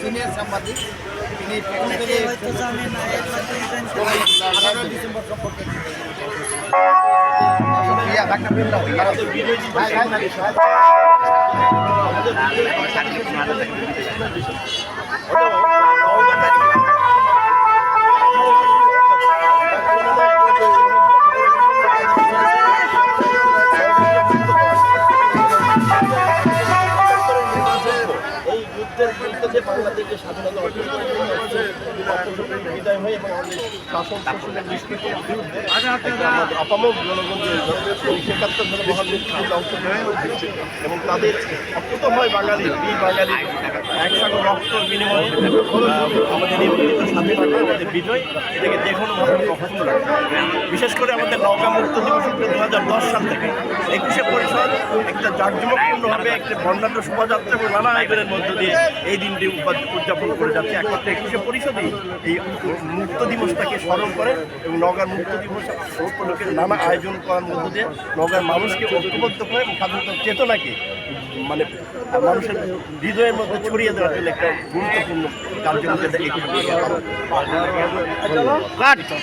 Senior সাংবাদিক তিনি প্রথম থেকে আঠারো ডিসেম্বর সম্পর্কে। ইয়া, যে বাংলাদেশের স্বাধীনতা অর্জন এবং আমাদের শাসন অংশগ্রহণ এবং তাদের অত্যন্ত হয় বাঙালি এই বাঙালি একসাথে রক্ত বিনিময়ে আমাদের স্বাধীনতা, আমাদের বিজয়, এটাকে যে বিশেষ করে আমাদের নৌকা মুক্ত দিবস সাল থেকে একুশে পরিষদ একটা জাঁকজমকপূর্ণভাবে একটা বর্ণাঢ্য শোভাযাত্রা এবং নানা আয়োজনের মধ্য দিয়ে এই দিনটি উদযাপন করে যাচ্ছে। একমাত্র একুশে পরিষদই এই মুক্ত দিবসটাকে স্মরণ করে এবং নগার মুক্ত দিবস উপলক্ষে নানা আয়োজন করার মধ্য দিয়ে নগার মানুষকে ঐক্যবদ্ধ করে এবং স্বাধীনতার চেতনাকে মানে মানুষের হৃদয়ের মধ্যে ছড়িয়ে দেওয়ার জন্য একটা গুরুত্বপূর্ণ কার্যক্রম